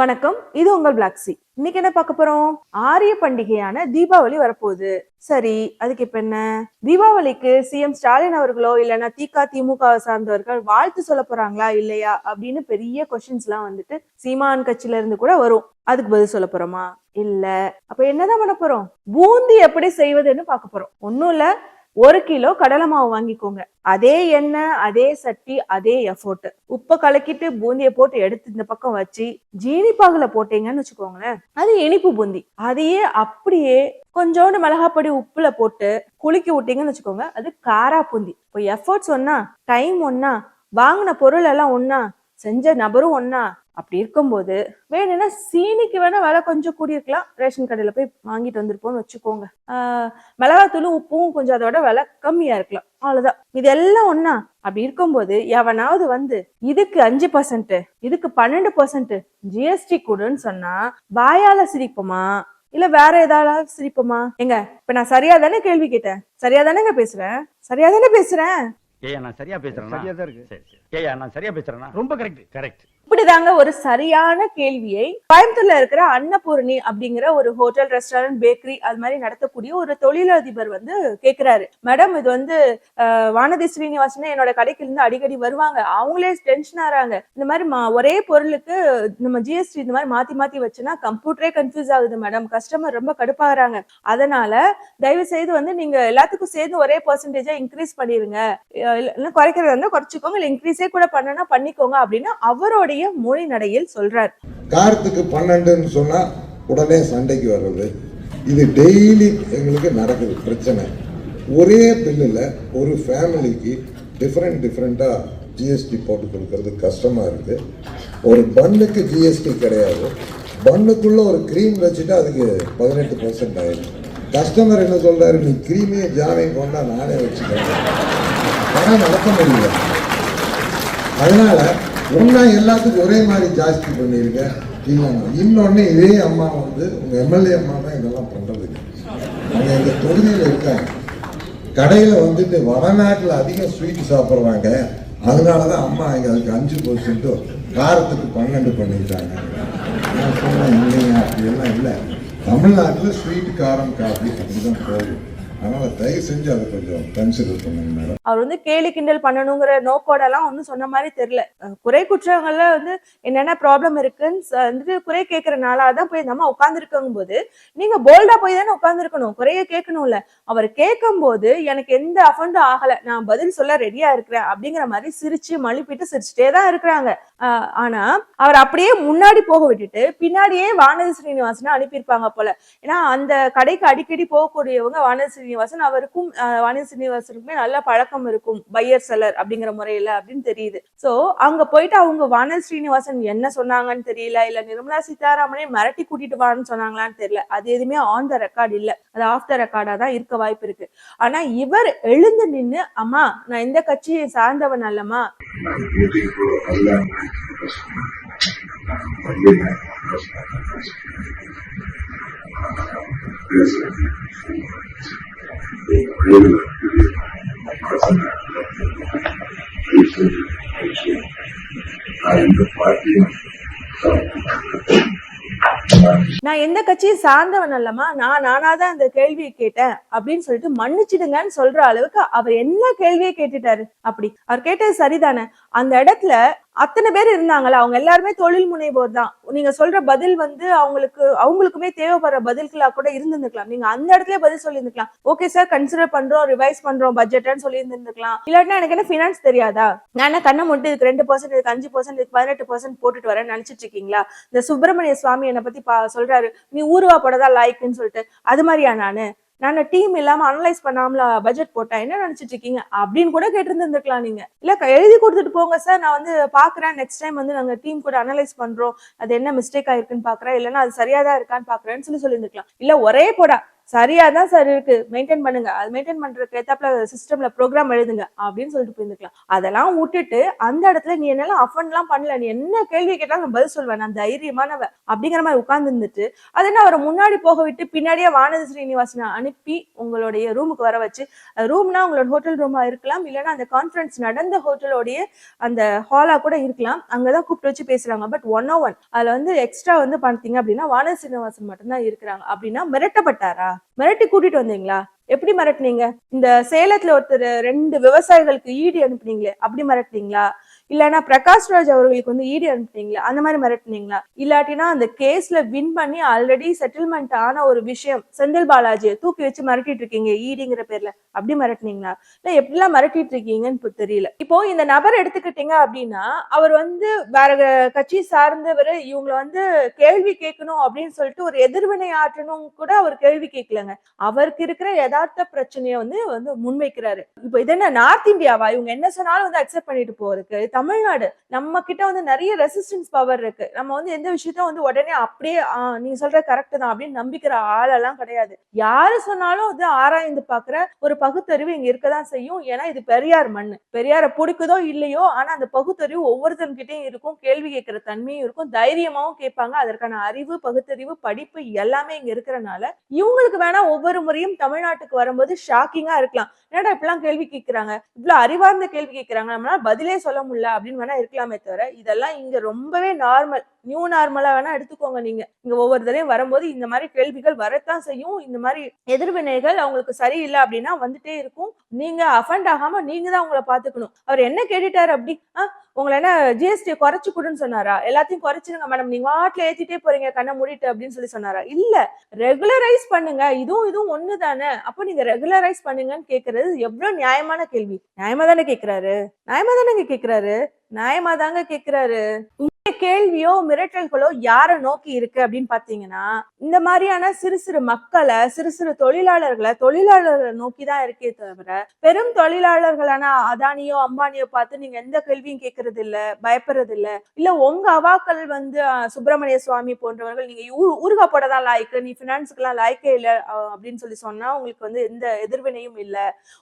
வணக்கம். இது உங்கள் பிளாக்ஸி இன்னைக்கு என்ன பார்க்க போறோம்? ஆரிய பண்டிகையான தீபாவளி வரப்போகுது. சரி அதுக்கு இப்ப என்ன? தீபாவளிக்கு சிஎம் ஸ்டாலின் அவர்களோ இல்லைன்னா திக திமுக சார்ந்தவர்கள் வாழ்த்து சொல்ல போறாங்களா இல்லையா அப்படின்னு பெரிய கொஸ்டின்ஸ் எல்லாம் வந்துட்டு சீமான் கட்சியில இருந்து கூட வரும். அதுக்கு பதில் சொல்ல போறோமா? இல்ல. அப்ப என்னதான் பண்ண போறோம்? பூந்தி எப்படி செய்வதுன்னு பார்க்க போறோம். ஒன்னும் இல்ல. ஒரு கிலோ கடலை மாவு வாங்கிக்கோங்க. அதே எண்ணெய் அதே சட்டி அதே எஃபோர்ட் உப்பை கலக்கிட்டு பூந்தியை போட்டு எடுத்து இந்த பக்கம் வச்சு ஜீனி பாகுல போட்டீங்கன்னு வச்சுக்கோங்களேன் அது இனிப்பு பூந்தி. அதையே அப்படியே கொஞ்சோண்டு மிளகாப்பொடி உப்புல போட்டு குலுக்கி விட்டீங்கன்னு வச்சுக்கோங்க அது காரா பூந்தி. இப்போ எஃபோர்ட்ஸ் ஒன்னா டைம் ஒன்னா வாங்கின பொருள் எல்லாம் ஒன்னா செஞ்ச நபரும் ஒன்னா அப்படி இருக்கும்போது வேணும்னா சீனிக்கு வேணா விலை கொஞ்சம் கூடியிருக்கலாம். ரேஷன் கடையில போய் வாங்கிட்டு வந்திருப்போம்னு வச்சுக்கோங்க. மிளகாத்தூளும் உப்பும் கொஞ்சம் அதோட விலை கம்மியா இருக்கலாம். அவ்வளவுதான். இது எல்லாம் ஒண்ணா? அப்படி இருக்கும்போது எவனாவது வந்து இதுக்கு அஞ்சு பர்சன்ட் இதுக்கு பன்னெண்டு பர்சன்ட் ஜிஎஸ்டி கொடுன்னு சொன்னா வாயால சிரிப்போமா? இல்ல வேற ஏதாவது சிரிப்போமா? எங்க இப்ப நான் சரியா தானே கேள்வி கேட்டேன்? சரியா தானேங்க பேசுறேன்? சரியா தானே பேசுறேன்? ஏய்யா நான் சரியா பேசுறேனா? சரியா தான் இருக்கு. சரி சரி. ஏய்யா நான் சரியா பேசுறேனா? ரொம்ப கரெக்ட் கரெக்ட் இப்படிதாங்க ஒரு சரியான கேள்வியை கோயம்புத்தூர்ல இருக்கிற அன்னபூர்ணி அப்படிங்கிற ஒரு ஹோட்டல் ரெஸ்டாரண்ட் பேக்கரி அது மாதிரி நடத்தக்கூடிய ஒரு தொழிலதிபர் வந்து கேக்குறாரு. மேடம் இது வந்து வானதி ஸ்ரீனிவாசன் என்னோட கடைக்கு இருந்து அடிக்கடி வருவாங்க. அவங்களே டென்ஷன் ஆறாங்க. இந்த மாதிரி மா- ஒரே பொருளுக்கு நம்ம ஜிஎஸ்டி இந்த மாதிரி மாத்தி மாத்தி வச்சுன்னா கம்ப்யூட்டரே கன்ஃபியூஸ் ஆகுது மேடம். கஸ்டமர் ரொம்ப கடுப்பாகிறாங்க. அதனால தயவு செய்து வந்து நீங்க எல்லாத்துக்கும் சேர்ந்து ஒரே பர்சன்டேஜா இன்க்ரீஸ் பண்ணிருங்க. குறைக்கிறது வந்து குறைச்சிக்கோங்க. இல்ல இன்க்ரீஸே கூட பண்ணனா பண்ணிக்கோங்க அப்படின்னு அவருடைய மொழி நடையில் சொல்றார். கார்த்துக்கு பன்னெண்டுன்னு சொன்னா உடனே சண்டைக்கு வர்றது. இது டெய்லி எங்களுக்கு நடக்குது பிரச்சனை. ஒரே பில்லில் ஒரு ஃபேமிலிக்கு டிஃப்ரெண்ட் டிஃப்ரெண்ட்டாக ஜிஎஸ்டி போட்டு கொடுக்கறது கஷ்டமாக இருக்குது ஒரு பன்னுக்கு ஜிஎஸ்டி கிடையாது. பண்ணுக்குள்ளே ஒரு க்ரீம் வச்சுட்டு அதுக்கு பதினெட்டு பர்சன்ட் ஆயிடும் கஸ்டமர் என்ன சொல்கிறாரு நீ க்ரீமையே ஜாமையும் கொண்டா நானே வச்சுக்கிறேன். பணம் நடக்க முடியல. அதனால ஒன்றா எல்லாத்துக்கும் ஒரே மாதிரி ஜாஸ்தி பண்ணியிருக்கேன் இல்லைங்க இன்னொன்று இதே அம்மா வந்து உங்கள் எம்எல்ஏ அம்மா தான் இதெல்லாம் பண்றது அவங்க எங்கள் தொகுதியில் இருக்காங்க. கடையில் வந்துட்டு வடநாட்டில் அதிகம் ஸ்வீட் சாப்பிட்றாங்க. அதனால தான் அம்மா இங்கே அதுக்கு அஞ்சு பர்சன்ட்டு காரத்துக்கு பன்னெண்டு பண்ணிட்டாங்க நான் சொன்னேன் இல்லைங்க அப்படியெல்லாம் இல்லை. தமிழ்நாட்டில் ஸ்வீட் காரம் காப்பீட்டு தான் போகும் அதனால தயவு செஞ்சு அதை கொஞ்சம் கன்சிடர் பண்ணுங்க மேடம் அவர் வந்து கேலி கிண்டல் பண்ணணுங்கிற நோக்கோட எல்லாம் ஒன்றும் சொன்ன மாதிரி தெரியல. குறை குற்றங்கள்ல வந்து என்னென்ன ப்ராப்ளம் இருக்குன்னு வந்துட்டு குறை கேட்கறனால தான் போய் நம்ம உட்காந்துருக்கும் போது நீங்க போல்டா போய் தானே உட்காந்துருக்கணும் குறைய கேட்கணும்ல. அவர் கேட்கும் போது எனக்கு எந்த அஃபண்டும் ஆகல. நான் பதில் சொல்ல ரெடியா இருக்கிறேன் அப்படிங்கிற மாதிரி சிரிச்சு மழுப்பிட்டு சிரிச்சுட்டே தான் இருக்கிறாங்க. ஆஹ் ஆனா அவர் அப்படியே முன்னாடி போக விட்டுட்டு பின்னாடியே வானதி ஸ்ரீனிவாசனை அனுப்பியிருப்பாங்க போல. ஏன்னா அந்த கடைக்கு அடிக்கடி போகக்கூடியவங்க வானதி ஸ்ரீனிவாசன் அவருக்கும் வாணி ஸ்ரீனிவாசனுக்குமே நல்ல பழக்கம் இருக்கும். பையர் செல்லர் அப்படிங்கிற முறையில அப்படின்னு தெரியுது. சோ அங்க போயிட்டு அவங்க வானதி ஸ்ரீனிவாசன் என்ன சொன்னாங்கன்னு தெரியல. இல்ல நிர்மலா சீதாராமனே மிரட்டி கூட்டிட்டு வான்னு சொன்னாங்களான்னு தெரியல. அது எதுவுமே ஆன் த ரெக்கார்ட் இல்ல. அது ஆஃப் த ரெக்கார்டா தான் இருக்க வாய்ப்பு இருக்கு. ஆனா இவர் எழுந்து நின்னு அம்மா நான் இந்த கட்சியை சார்ந்தவன் அல்லம்மா நான் எந்த கட்சியை சார்ந்தவன் அல்லமா நான் நானாதான் அந்த கேள்வியை கேட்டேன் அப்படின்னு சொல்லிட்டு மன்னிச்சிடுங்கன்னு சொல்ற அளவுக்கு அவர் என்ன கேள்வியை கேட்டுட்டாரு. அப்படி. அவர் கேட்டது சரிதானே. அந்த இடத்துல அத்தனை பேர் இருந்தாங்களா அவங்க எல்லாருமே தொழில் முனைவோர் தான். நீங்க சொல்ற பதில் வந்து அவங்களுக்கு அவங்களுக்குமே தேவைப்படுற பதில்களா கூட இருந்திருந்துக்கலாம். நீங்க அந்த இடத்துல பதில் சொல்லியிருந்துக்கலாம். ஓகே சார் கன்சிடர் பண்றோம் ரிவைஸ் பண்றோம் பட்ஜெட்னு சொல்லி இருந்திருக்கலாம் இல்லாட்டினா எனக்கு என்ன ஃபினான்ஸ் தெரியாதா? நான் என்ன கண்ணை மட்டும் இதுக்கு ரெண்டு பர்சன்ட் இதுக்கு அஞ்சு பர்சன்ட் இதுக்கு பதினெட்டு பர்சன்ட் போட்டுட்டு வரேன்னு நினைச்சிட்டு இருக்கீங்களா? இந்த சுப்பிரமணிய சுவாமி என்னை பத்தி பா- சொல்றாரு. நீ ஊருவா படதா லாய்க்குன்னு சொல்லிட்டு. அது மாதிரியா நானு? நான் டீம் இல்லாம அனலைஸ் பண்ணாமல பட்ஜெட் போட்டேன் என்ன நினைச்சிட்டு இருக்கீங்க? அப்படின்னு கூட கேட்டிருந்துருக்கலாம் நீங்க. இல்ல எழுதி கொடுத்துட்டு போங்க சார் நான் வந்து பாக்குறேன். நெக்ஸ்ட் டைம் வந்து நாங்க டீம் கூட அனலைஸ் பண்றோம். அது என்ன மிஸ்டேக் ஆயிருக்குன்னு பாக்குறேன். இல்லைன்னா அது சரியா தான் இருக்கான்னு பாக்குறேன்னு சொல்லி சொல்லியிருந்துக்கலாம் இல்ல ஒரே போடா. சரியா தான் சார் இருக்கு. மெயின்டைன் பண்ணுங்க. அது மெயின்டைன் பண்றதுக்கு ஏத்தாப்ல சிஸ்டம்ல ப்ரோக்ராம் எழுதுங்க அப்படின்னு சொல்லிட்டு போயிருந்துக்கலாம் அதெல்லாம் விட்டுட்டு அந்த இடத்துல நீ என்னெல்லாம் அஃபன்லாம் பண்ணல நீ என்ன கேள்வி கேட்டாலும் நான் பதில் சொல்வேன். நான் தைரியமானவ அப்படிங்கிற மாதிரி உட்கார்ந்து இருந்துட்டு அது என்ன அவரை முன்னாடி போக விட்டு பின்னாடியே வானதி ஸ்ரீனிவாசனை அனுப்பி உங்களுடைய ரூமுக்கு வர வச்சு ரூம்னா உங்களோட ஹோட்டல் ரூமா இருக்கலாம் இல்லைன்னா அந்த கான்ஃபரன்ஸ் நடந்த ஹோட்டலோடைய அந்த ஹாலா கூட இருக்கலாம். அங்கதான் கூப்பிட்டு வச்சு பேசுறாங்க. பட் ஒன் ஓ ஒன் அதுல வந்து எக்ஸ்ட்ரா வந்து பார்த்தீங்க அப்படின்னா வானதி ஸ்ரீனிவாசன் மட்டும்தான் இருக்கிறாங்க. அப்படின்னா மிரட்டப்பட்டாரா? மிரட்டி கூட்டிட்டு வந்தீங்களா? எப்படி மிரட்டினீங்க? இந்த சேலத்துல ஒருத்தர் ரெண்டு விவசாயிகளுக்கு ஈடு அனுப்புனீங்களே அப்படி மிரட்டினீங்களா? இல்லைன்னா பிரகாஷ் ராஜ் அவர்களுக்கு வந்து ஈடு அனுப்புனீங்களா? அந்த மாதிரி மிரட்டினீங்களா? இல்லாட்டினா அந்த கேஸ்ல வின் பண்ணி ஆல்ரெடி செட்டில்மெண்ட் ஆன ஒரு விஷயம் செந்தில் பாலாஜியை தூக்கி வச்சு மிரட்டிட்டு இருக்கீங்க ஈடிங்கிற பேர்ல. அப்படி மிரட்டினீங்களா? இல்ல எப்படிலாம் மிரட்டிட்டு இருக்கீங்கன்னு தெரியல. இப்போ இந்த நபர் எடுத்துக்கிட்டீங்க அப்படின்னா அவர் வந்து வேற கட்சி சார்ந்தவர் இவங்களை வந்து கேள்வி கேட்கணும் அப்படின்னு சொல்லிட்டு ஒரு எதிர்வினை ஆற்றணும் கூட அவர் கேள்வி கேட்கலங்க. அவருக்கு இருக்கிற யதார்த்த பிரச்சனையை வந்து வந்து முன்வைக்கிறாரு. இப்போ இது என்ன நார்த் இந்தியாவா? இவங்க என்ன சொன்னாலும் வந்து அக்செப்ட் பண்ணிட்டு போறதுக்கு தமிழ்நாடு நம்ம கிட்ட வந்து நிறைய ரெசிஸ்டன்ஸ் பவர் இருக்கு. நம்ம வந்து எந்த விஷயத்தையும் வந்து உடனே அப்படியே நீங்க சொல்ற கரெக்ட் தான் அப்படின்னு நம்பிக்கிற ஆளெல்லாம் கிடையாது. யாரு சொன்னாலும் வந்து ஆராய்ந்து பாக்குற ஒரு பகுத்தறிவு இங்க இருக்கதான் செய்யும். ஏன்னா இது பெரியார் மண் பெரியாரை பிடிக்குதோ இல்லையோ ஆனா அந்த பகுத்தறிவு ஒவ்வொருத்தர்கிட்டயும் இருக்கும். கேள்வி கேட்கிற தன்மையும் இருக்கும். தைரியமாவும் கேட்பாங்க. அதற்கான அறிவு பகுத்தறிவு படிப்பு எல்லாமே இங்க இருக்கிறனால இவங்களுக்கு வேணா ஒவ்வொரு முறையும் தமிழ்நாட்டுக்கு வரும்போது ஷாக்கிங்கா இருக்கலாம். என்னடா இப்பெல்லாம் கேள்வி கேட்கிறாங்க? இவ்வளவு அறிவார்ந்த கேள்வி கேட்கிறாங்க. நம்மளால பதிலே சொல்ல முடியல. அப்படின்னு வேணா இருக்கலாமே தவிர இதெல்லாம் இங்க ரொம்பவே நார்மல் நியூ நார்மலா வேணா எடுத்துக்கோங்க நீங்க. இங்க ஒவ்வொரு தடையும் வரும்போது இந்த மாதிரி கேள்விகள் வரத்தான் செய்யும். இந்த மாதிரி எதிர்வினைகள் அவங்களுக்கு சரியில்லை அப்படின்னா வந்துட்டே இருக்கும். நீங்க அஃபண்ட் ஆகாம நீங்க தான் உங்களை பாத்துக்கணும் அவர் என்ன கேட்டுட்டாரு அப்படி? உங்களை என்ன ஜிஎஸ்டி குறைச்சு கொடுன்னு சொன்னாரா? எல்லாத்தையும் குறைச்சிருங்க மேடம் நீங்க வாட்டில் ஏத்திட்டே போறீங்க கண்ணை மூடிட்டு அப்படின்னு சொல்லி சொன்னாரா? இல்ல. ரெகுலரைஸ் பண்ணுங்க. இதுவும் இதுவும் ஒண்ணு தானே அப்போ நீங்க ரெகுலரைஸ் பண்ணுங்கன்னு கேக்குறது எவ்வளவு நியாயமான கேள்வி. நியாயமா தானே கேக்குறாரு? நியாயமா தானே கேக்குறாரு? நியாயமா தாங்க கேக்குறாரு? கேள்வியோ மிரட்டல்களோ யாரை நோக்கி இருக்கு அப்படின்னு பாத்தீங்கன்னா இந்த மாதிரியான சிறு சிறு மக்களை சிறு சிறு தொழிலாளர்களை தொழிலாளர்களை நோக்கி தான் இருக்கே தவிர பெரும் தொழிலாளர்களான அதானியோ அம்பானியோ பார்த்து நீங்க எந்த கேள்வியும் கேட்கறது இல்ல பயப்படுறது இல்ல இல்ல உங்க அவாக்கள் வந்து சுப்பிரமணிய சுவாமி போன்றவர்கள் நீங்க ஊருகா போட தான் லாய்க்கு நீ பினான்ஸுக்கு எல்லாம் லாய்க்கே இல்ல அப்படின்னு சொல்லி சொன்னா உங்களுக்கு வந்து எந்த எதிர்வினையும் இல்ல.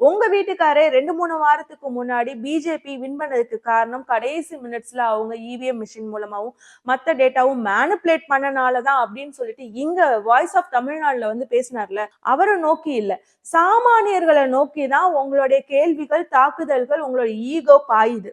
உங்க வீட்டுக்காரே ரெண்டு மூணு வாரத்துக்கு முன்னாடி பிஜேபி வின் பண்ணதுக்கு காரணம் கடைசி மினிட்ஸ்ல அவங்க இவிஎம் மிஷின் மூலம் மூலமாகவும் மத்த டேட்டாவும் மேனிப்புலேட் பண்ணனாலதான் அப்படின்னு சொல்லிட்டு இங்க வாய்ஸ் ஆஃப் தமிழ்நாடுல வந்து பேசினார்ல அவரை நோக்கி இல்லை. சாமானியர்களை நோக்கி தான் உங்களுடைய கேள்விகள் தாக்குதல்கள் உங்களோட ஈகோ பாயுது.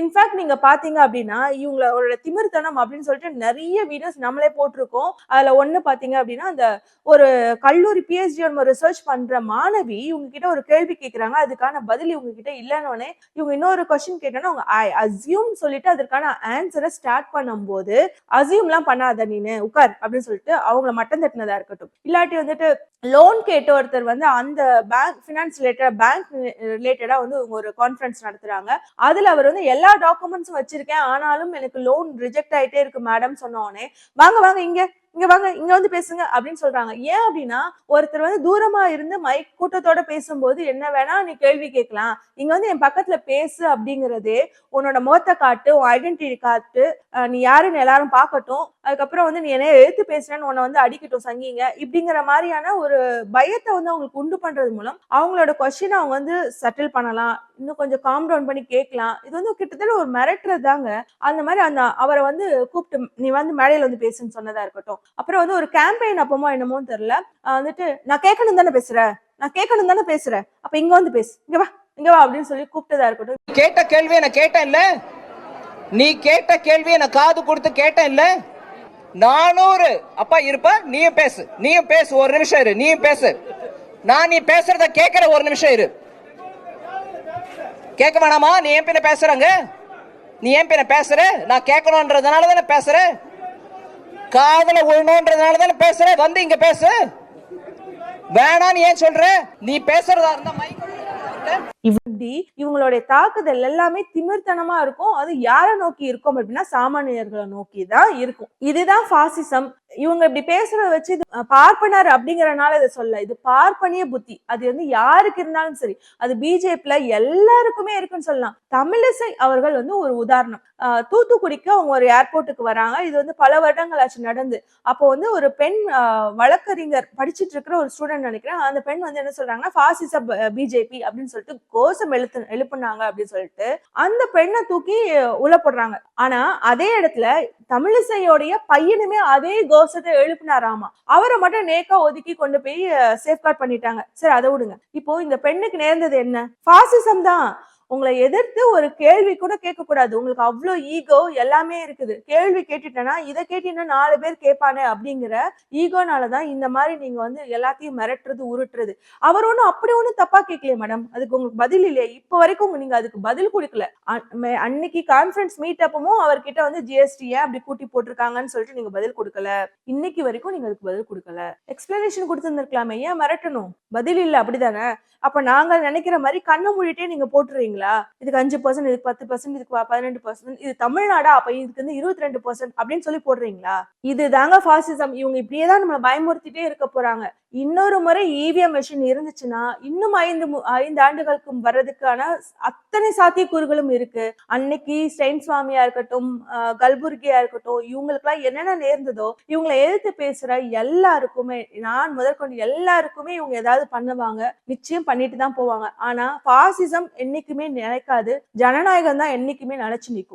இன்ஃபேக்ட் நீங்க பாத்தீங்க அப்படின்னா இவங்களோட திமிர்த்தனம் அப்படின்னு சொல்லிட்டு நிறைய வீடியோஸ் நம்மளே போட்டிருக்கோம். அதுல ஒண்ணு பாத்தீங்க அப்படின்னா அந்த ஒரு கல்லூரி பிஹெச்டி நம்ம ரிசர்ச் பண்ற மாணவி இவங்க கிட்ட ஒரு கேள்வி கேக்குறாங்க. அதுக்கான பதில் இவங்க கிட்ட இல்லைன்னு இவங்க இன்னொரு கொஸ்டின் கேட்டோன்னா அவங்க ஐ அசியூம் சொல்லிட்டு அதற்கான ஆன்சரை ஸ்டார்ட் பண்ணும்போது அசியூம்லாம் பண்ணாத நீனு உட்கார் அப்படின்னு சொல்லிட்டு அவங்கள மட்டம் தட்டினதா இருக்கட்டும். இல்லாட்டி வந்துட்டு லோன் கேட்ட ஒருத்தர் வந்து அந்த பேங்க் ஃபினான்ஸ் ரிலேட்டட் பேங்க் ரிலேட்டடா வந்து இவங்க ஒரு கான்ஃபரன்ஸ் நடத்துறாங்க. அதுல அவர் வந்து எல்லா எல்லா டாக்குமெண்ட்ஸும் வச்சிருக்கேன். ஆனாலும் எனக்கு லோன் ரிஜெக்ட் ஆயிட்டே இருக்கு மேடம் சொன்னோடனே வாங்க வாங்க இங்க இங்க வாங்க இங்க வந்து பேசுங்க அப்படின்னு சொல்றாங்க. ஏன் அப்படின்னா ஒருத்தர் வந்து தூரமா இருந்து மைக் கூட்டத்தோட பேசும்போது என்ன வேணா நீ கேள்வி கேட்கலாம். இங்க வந்து என் பக்கத்துல பேசு அப்படிங்கறது உன்னோட முகத்தை காட்டு உன் ஐடென்டிட்டி காட்டு நீ யாருன்னு எல்லாரும் பார்க்கட்டும். அதுக்கப்புறம் வந்து நீ என்ன எழுத்து பேசுறேன்னு உன்னை வந்து அடிக்கட்டும் சங்கிங்க. இப்படிங்கிற மாதிரியான ஒரு பயத்தை வந்து அவங்களுக்கு உண்டு பண்றது மூலம் அவங்களோட கொஸ்டின் அவங்க வந்து செட்டில் பண்ணலாம். இன்னும் கொஞ்சம் காம் டவுன் பண்ணி கேட்கலாம். இது வந்து கிட்டத்தட்ட ஒரு மிரட்டுறது தாங்க அந்த மாதிரி அந்த அவரை வந்து கூப்பிட்டு நீ வந்து மேடையில வந்து பேசுன்னு சொன்னதா இருக்கட்டும். அப்புறம் வந்து ஒரு கேம்பெயின் அப்பமோ என்னமோன்னு தெரியல. வந்துட்டு நான் கேட்கணும் தானே பேசுறேன் நான் கேட்கணும் தானே பேசுறேன் அப்ப இங்க வந்து பேசு. இங்க வா இங்க வா அப்படின்னு சொல்லி கூப்பிட்டதா இருக்கட்டும். கேட்ட கேள்வியை நான் கேட்டேன் இல்ல நீ கேட்ட கேள்வியை நான் காது கொடுத்து கேட்டேன் இல்ல நானூறு. அப்பா இருப்ப நீயும் பேசு. நீயும் பேசு ஒரு நிமிஷம் இரு. நீயும் பேசு. நான் நீ பேசுறத கேட்கிற ஒரு நிமிஷம் இரு. கேட்க வேணாமா? நீ ஏன் பின்ன பேசுறங்க. நீ ஏன் பின்ன பேசுற. நான் கேட்கணுன்றதுனால தானே பேசுற. காதல விழணுன்றதுனால தானே பேசுற. வந்து இங்க பேசு. வேணான்னு ஏன் சொல்ற? நீ பேசுறதா இருந்தா மைக் இப்படி இவங்களுடைய தாக்குதல் எல்லாமே திமிர்த்தனமா இருக்கும். அது யாரை நோக்கி இருக்கும் அப்படின்னா சாமானியர்களை நோக்கி தான் இருக்கும். இதுதான் பாசிசம் இவங்க இப்படி பேசுறத வச்சு இது பார்ப்பனர் அப்படிங்கறனால இதை சொல்ல இது பார்ப்பனிய புத்தி. அது வந்து யாருக்கு இருந்தாலும் சரி. அது பிஜேபில எல்லாருக்குமே இருக்குன்னு சொல்லலாம். தமிழிசை அவர்கள் வந்து ஒரு உதாரணம். தூத்துக்குடிக்கு அவங்க ஒரு ஏர்போர்ட்டுக்கு வராங்க. இது வந்து பல வருடங்கள் ஆச்சு நடந்து. அப்போ வந்து ஒரு பெண் வழக்கறிஞர் படிச்சிட்டு இருக்கிற ஒரு ஸ்டூடெண்ட் நினைக்கிறேன். அந்த பெண் வந்து என்ன சொல்றாங்கன்னா பாசிச பிஜேபி அப்படின்னு சொல்லிட்டு கோஷம் எழுத்து எழுப்புனாங்க அப்படின்னு சொல்லிட்டு அந்த பெண்ணை தூக்கி உள்ள போடுறாங்க. ஆனா அதே இடத்துல தமிழிசையோடைய பையனுமே அதே கோ கோஷத்தை எழுப்பினாராமா? அவரை மட்டும் நேக்கா ஒதுக்கி கொண்டு போய் சேஃப்கார்ட் பண்ணிட்டாங்க. சரி அதை விடுங்க. இப்போ இந்த பெண்ணுக்கு நேர்ந்தது என்ன? பாசிசம் தான். உங்களை எதிர்த்து ஒரு கேள்வி கூட கேட்கக்கூடாது. உங்களுக்கு அவ்வளோ ஈகோ எல்லாமே இருக்குது. கேள்வி கேட்டுட்டேன்னா இதை கேட்டீங்கன்னா நாலு பேர் கேட்பானே அப்படிங்கிற ஈகோனாலதான் இந்த மாதிரி நீங்க வந்து எல்லாத்தையும் மிரட்டுறது உருட்டுறது. அவர் ஒன்றும் அப்படி ஒன்றும் தப்பா கேட்கலையே மேடம் அதுக்கு உங்களுக்கு பதில் இல்லையே. இப்போ வரைக்கும் நீங்க அதுக்கு பதில் கொடுக்கல. அன்னைக்கு கான்ஃபரன்ஸ் மீட் அப்பமும் அவர்கிட்ட வந்து ஜிஎஸ்டி ஏன் அப்படி கூட்டி போட்டிருக்காங்கன்னு சொல்லிட்டு நீங்க பதில் கொடுக்கல. இன்னைக்கு வரைக்கும் நீங்க அதுக்கு பதில் கொடுக்கல. எக்ஸ்பிளனேஷன் கொடுத்துருந்துருக்கலாமே. ஏன் மிரட்டணும்? பதில் இல்லை அப்படிதானே அப்ப நாங்க நினைக்கிற மாதிரி கண்ணை மூடிட்டே நீங்க போட்டுறீங்களா இதுக்கு அஞ்சு பர்சன்ட் இதுக்கு பத்து பர்சன்ட் இதுக்கு பதினெண்டு பர்சன்ட் இது தமிழ்நாடா? அப்ப இதுக்கு வந்து இருபத்தி ரெண்டு பர்சன்ட் அப்படின்னு சொல்லி போடுறீங்களா? இது தாங்க பாசிசம் இவங்க இப்படியே தான் நம்மளை பயமுறுத்திட்டே இருக்க போறாங்க. இன்னொரு முறை இவிஎம் மிஷின் இருந்துச்சுன்னா இன்னும் ஐந்து ஐந்து ஆண்டுகளுக்கும் வர்றதுக்கான அத்தனை சாத்தியக்கூறுகளும் இருக்கு. அன்னைக்கு ஸ்டெயின் சுவாமியா இருக்கட்டும் கல்புர்கியா இருக்கட்டும் இவங்களுக்குலாம் என்னென்ன நேர்ந்ததோ இவங்களை எதிர்த்து பேசுற எல்லாருக்குமே நான் முதற்கொண்டு எல்லாருக்குமே இவங்க ஏதாவது பண்ணுவாங்க நிச்சயம் பண்ணிட்டு தான் போவாங்க. ஆனா பாசிசம் என்னைக்குமே நினைக்காது. ஜனநாயகம் தான் என்னைக்குமே நினைச்சு நிற்கும்